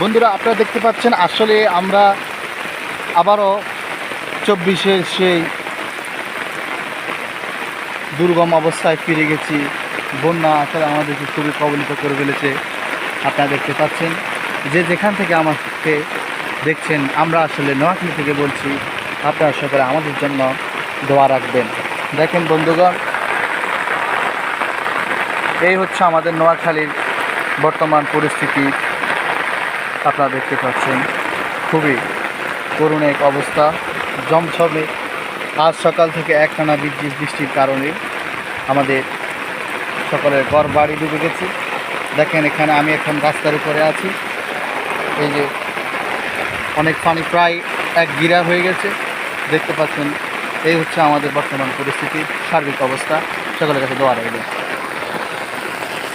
বন্ধুরা, আপনারা দেখতে পাচ্ছেন, আসলে আমরা আবারও চব্বিশের সেই দুর্গম অবস্থায় ফিরে গেছি। বন্যা আসলে আমাদেরকে খুবই কবলিত করে ফেলেছে। আপনারা দেখতে পাচ্ছেন যে যেখান থেকে আমাকে দেখছেন, আমরা আসলে নোয়াখালী থেকে বলছি, আপনারা সকলে আমাদের জন্য দোয়া রাখবেন। দেখেন বন্ধুগণ, এই হচ্ছে আমাদের নোয়াখালীর বর্তমান পরিস্থিতি। আপনারা দেখতে পাচ্ছেন, খুবই করুণ এক অবস্থা। জমছবে আজ সকাল থেকে একটানা বৃষ্টি বৃষ্টির কারণে আমাদের সকলের ঘর বাড়ি ডুবে গেছে। দেখেন এখানে আমি এখন রাস্তার উপরে আছি। এই যে অনেক পানি প্রায় এক গিরা হয়ে গেছে। দেখতে পাচ্ছেন, এই হচ্ছে আমাদের বর্তমান পরিস্থিতি, সার্বিক অবস্থা। সকলের কাছে দোয়া রাখবেন